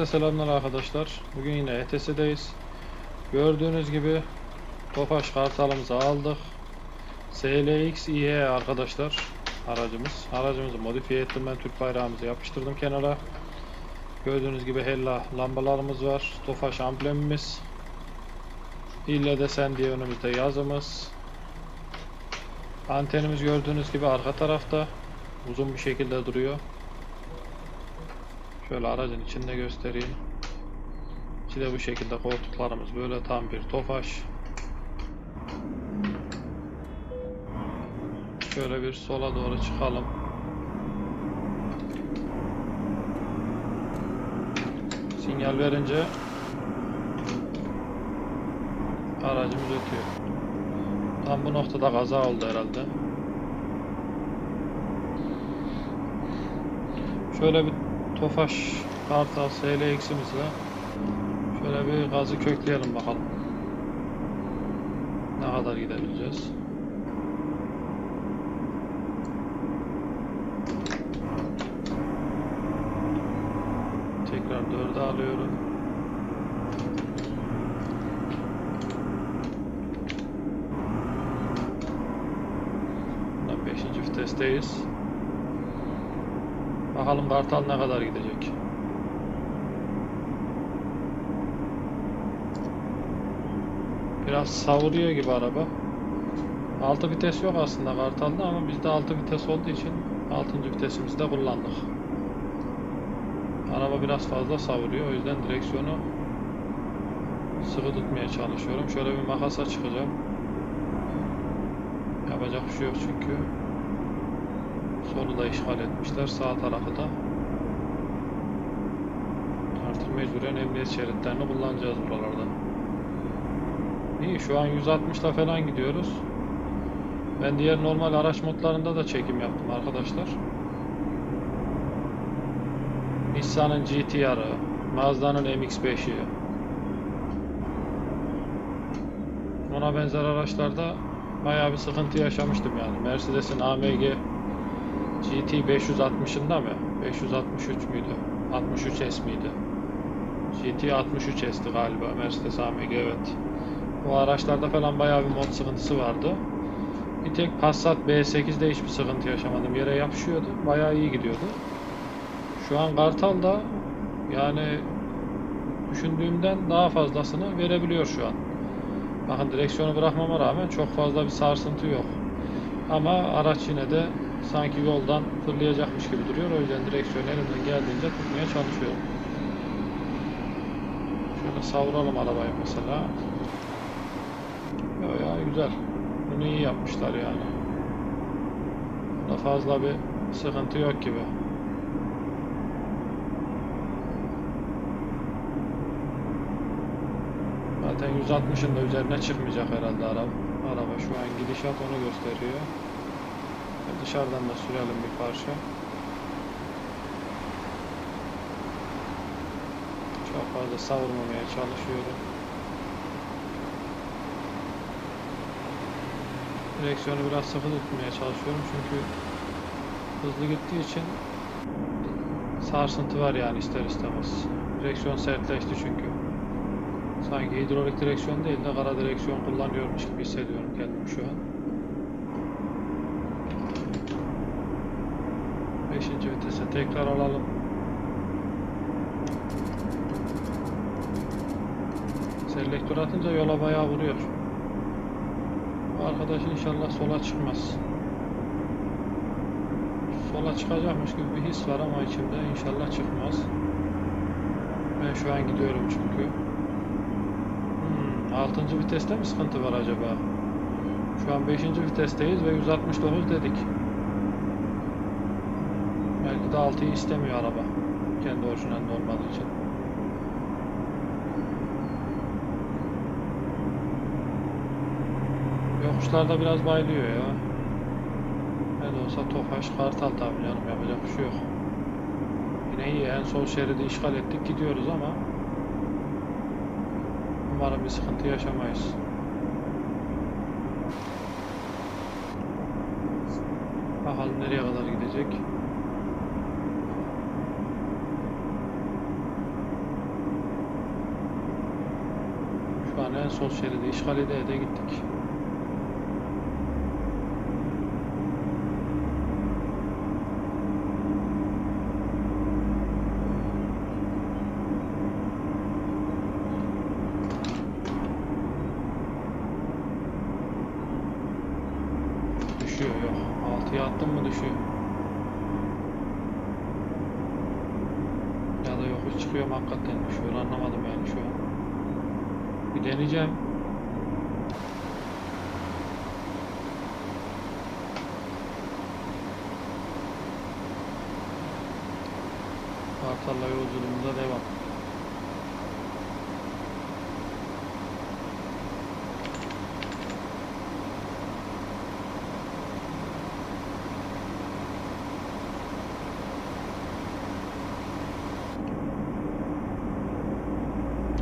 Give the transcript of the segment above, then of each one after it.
Herkese selamlar arkadaşlar. Bugün yine ETS'deyiz. Gördüğünüz gibi Tofaş kartalımızı aldık. SLX IE arkadaşlar aracımız. Aracımızı modifiye ettim ben Türk bayrağımızı yapıştırdım kenara. Gördüğünüz gibi Hella lambalarımız var. Tofaş amblemimiz. İlle desen diye önümüzde yazımız. Antenimiz gördüğünüz gibi arka tarafta. Uzun bir şekilde duruyor. Şöyle aracın içinde göstereyim. İçi bu şekilde koltuklarımız böyle tam bir tofaş. Şöyle bir sola doğru çıkalım. Sinyal verince aracımız ötüyor. Tam bu noktada kaza oldu herhalde. Şöyle bir Tofaş Kartal SLX'imizle şöyle bir gazı kökleyelim bakalım. Ne kadar gidebileceğiz? Tekrar 4'e alıyorum. Bundan 5. vitesteyiz. Bakalım Kartal ne kadar gidecek. Biraz savuruyor gibi araba. 6 vites yok aslında Kartal'da ama bizde 6 vites olduğu için 6. vitesimizi de kullandık. Araba biraz fazla savuruyor o yüzden direksiyonu sıkı tutmaya çalışıyorum. Şöyle bir makasa çıkacağım. Yapacak bir şey yok çünkü. Solu da işgal etmişler. Sağ tarafı da. Artık mecburen emniyet şeritlerini kullanacağız buralarda. İyi şu an 160'la falan gidiyoruz. Ben diğer normal araç modlarında da çekim yaptım arkadaşlar. Nissan'ın GT-R'ı, Mazda'nın MX-5'i. Ona benzer araçlarda bayağı bir sıkıntı yaşamıştım yani. Mercedes'in AMG GT 560'ında mı? 563 müydü? 63S miydi? GT 63S'ti galiba Mercedes AMG evet. Bu araçlarda falan bayağı bir mod sıkıntısı vardı. Bir tek Passat B8'de hiçbir sıkıntı yaşamadım. Yere yapışıyordu. Bayağı iyi gidiyordu. Şu an Kartal da yani düşündüğümden daha fazlasını verebiliyor şu an. Bakın direksiyonu bırakmama rağmen çok fazla bir sarsıntı yok. Ama araç yine de sanki yoldan fırlayacakmış gibi duruyor. O yüzden direksiyonu elimden geldiğince tutmaya çalışıyorum. Şöyle savuralım arabayı mesela. Ya, ya güzel. Bunu iyi yapmışlar yani. Bunda fazla bir sıkıntı yok gibi. Zaten 160'ın da üzerine çıkmayacak herhalde araba. Araba şu an gidişat onu gösteriyor. Dışarıdan da sürelim bir parça. Çok fazla savurmamaya çalışıyorum. Direksiyonu biraz sıkı tutmaya çalışıyorum çünkü hızlı gittiği için sarsıntı var yani ister istemez. Direksiyon sertleşti çünkü. Sanki hidrolik direksiyon değil de kara direksiyon kullanıyormuş gibi hissediyorum kendimi şu an. 5. vitese tekrar alalım. Selektör atınca yola bayağı vuruyor. Bu arkadaş inşallah sola çıkmaz. Sola çıkacakmış gibi bir his var ama içimde inşallah çıkmaz. Ben şu an gidiyorum çünkü. Hmm, 6. viteste mi sıkıntı var acaba? Şu an 5. vitesteyiz ve 169 dedik. Belki de 6'yı istemiyor araba. Kendi orijinalinde olmadığı için. Yokuşlarda biraz baylıyor ya. Ne de olsa Tofaş Kartal tabi canım yapacak bir şey yok. Yine iyi en sol şeridi işgal ettik gidiyoruz ama umarım bir sıkıntı yaşamayız. Bakalım nereye kadar gidecek. Buranın en sol şeridi işgal ede ede gittik. Düşüyor yok. 6'ya attım mı düşüyor. Ya da yokuş çıkıyorum hakikaten düşüyor anlamadım yani şu an. Bir deneyeceğim. Kartal'la yolculuğumuza devam.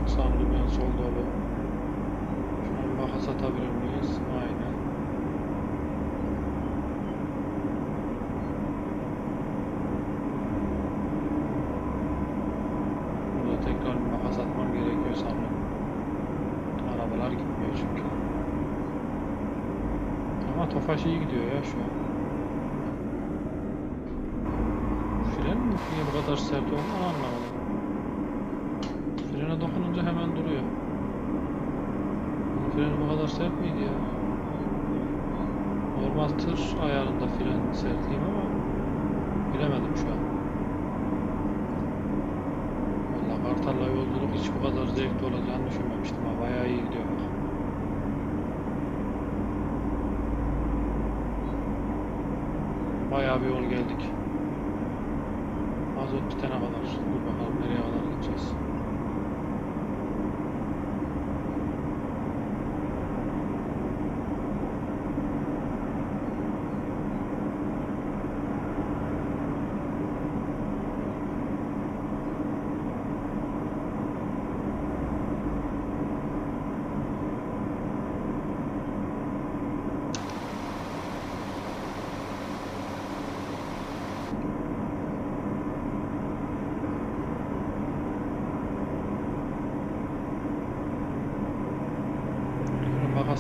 Sandım en sol dolu. Şu an makas atabilir miyiz? Aynen. Burada tekrar bir makas atmam gerekiyor sanırım. Arabalar gitmiyor çünkü. Ama Tofaş iyi gidiyor ya şu an. Fren mi niye bu kadar sert oldu anlamadım. Frene dokununca hemen duruyor. Bunun bu kadar sert miydi ya? Normal tır ayarında fren sertliğim ama bilemedim şu an. Valla Kartal'la yolculuk hiç bu kadar zevkli olacağını düşünmemiştim ama bayağı iyi gidiyor bak. Bayağı bir yol geldik. Mazot bitene kadar. Dur bakalım nereye kadar gideceğiz.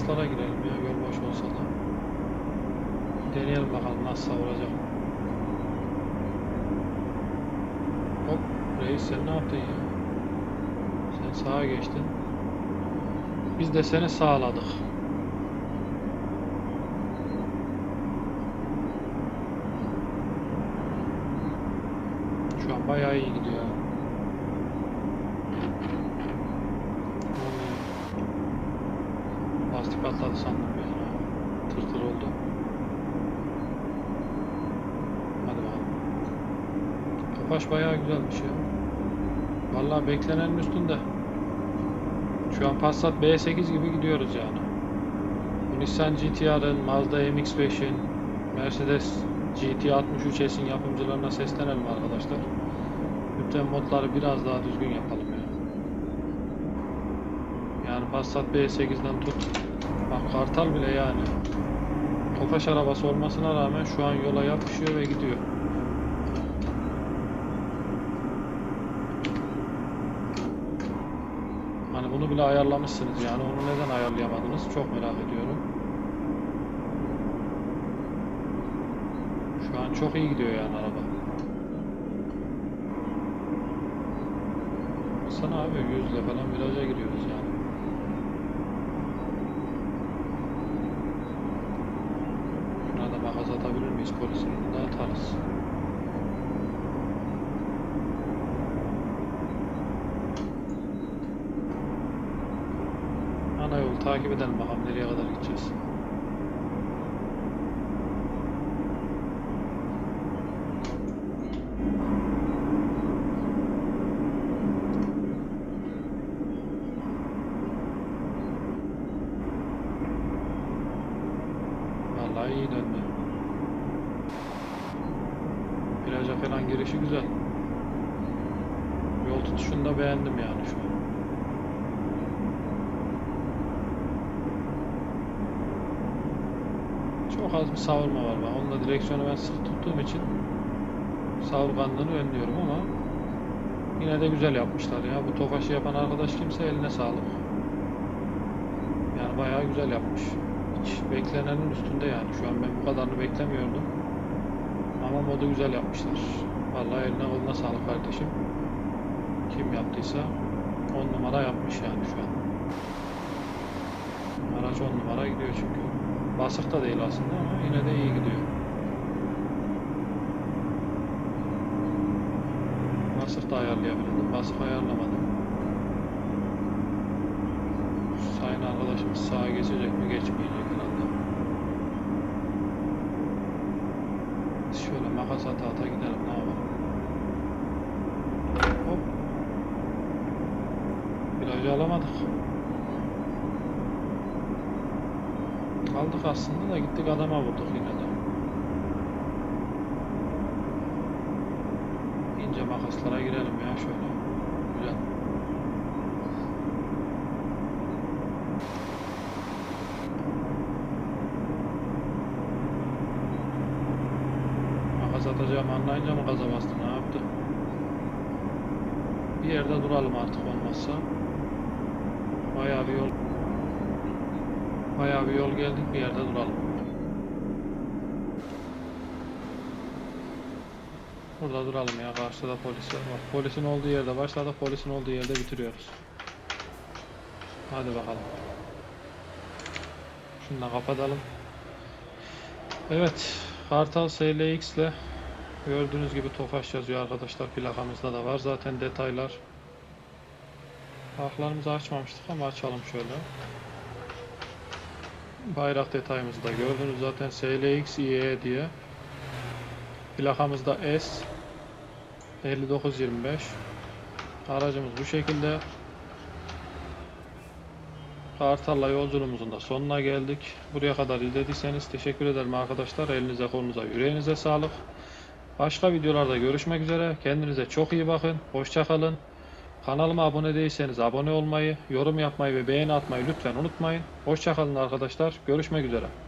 Makaslara girelim ya yol boş olsa da. Deneyelim bakalım nasıl savuracak. Hop reis sen ne yaptın ya? Sen sağa geçtin. Biz de seni sağladık. Şu an bayağı iyi gidiyor. Hmm. Lastik patladı sandım bir ara. Tır tır oldu. Hadi bakalım. Tofaş bayağı güzelmiş ya. Vallahi beklenenin üstünde. Şu an Passat B8 gibi gidiyoruz yani. Nissan GT-R'ın, Mazda MX-5'in, Mercedes GT63 S'in yapımcılarına seslenelim arkadaşlar. Lütfen modları biraz daha düzgün yapalım ya. Yani Passat B8'den tut. Bak Kartal bile yani. Tofaş arabası olmasına rağmen şu an yola yapışıyor ve gidiyor. Hani bunu bile ayarlamışsınız yani onu neden ayarlayamadınız çok merak ediyorum. Şu an çok iyi gidiyor yani araba. Sana abi yüzle falan viraja giriyoruz yani. Atabilir miyiz polisin önünde atarız. Ana yolu takip edelim bakalım nereye kadar gideceğiz. Vallahi iyi döndü. Plaja falan girişi güzel. Yol tutuşunu da beğendim yani şu an. Çok az bir savurma var bak. Onunla direksiyonu ben sık tuttuğum için savurganlığını önlüyorum ama yine de güzel yapmışlar ya. Bu tofaşı yapan arkadaş kimse eline sağlık. Yani bayağı güzel yapmış. Hiç beklenenin üstünde yani. Şu an ben bu kadarını beklemiyordum. Ama modu güzel yapmışlar. Vallahi eline koluna sağlık kardeşim. Kim yaptıysa 10 numara yapmış yani şu an. Araç 10 numara gidiyor çünkü. Basık da değil aslında ama yine de iyi gidiyor. Basık da ayarlayabilirdim. Basık ayarlamadım. Sayın arkadaşımız sağa geçecek mi geçmeyecek herhalde. Biz şöyle makas ata ata gidelim ne yapalım. Hop. Virajı alamadık. Aldık aslında da gittik adama vurduk yine de. İnce makaslara girelim ya şöyle. Güzel. Bir yerde duralım artık olmazsa. Bayağı bir yol Bayağı bir yol geldik bir yerde duralım. Burada duralım ya karşıda polisler var. Polisin olduğu yerde başladık polisin olduğu yerde bitiriyoruz. Hadi bakalım. Şunu da kapatalım. Evet. Kartal SLX ile gördüğünüz gibi Tofaş yazıyor arkadaşlar. Plakamızda da var zaten detaylar. Parklarımızı açmamıştık ama açalım şöyle. Bayrak detayımızı da gördünüz zaten SLX IE diye. Plakamız da S 5925. Aracımız bu şekilde. Kartal'la yolculuğumuzun da sonuna geldik. Buraya kadar izlediyseniz teşekkür ederim arkadaşlar. Elinize kolunuza yüreğinize sağlık. Başka videolarda görüşmek üzere. Kendinize çok iyi bakın. Hoşça kalın. Kanalıma abone değilseniz abone olmayı, yorum yapmayı ve beğeni atmayı lütfen unutmayın. Hoşça kalın arkadaşlar. Görüşmek üzere.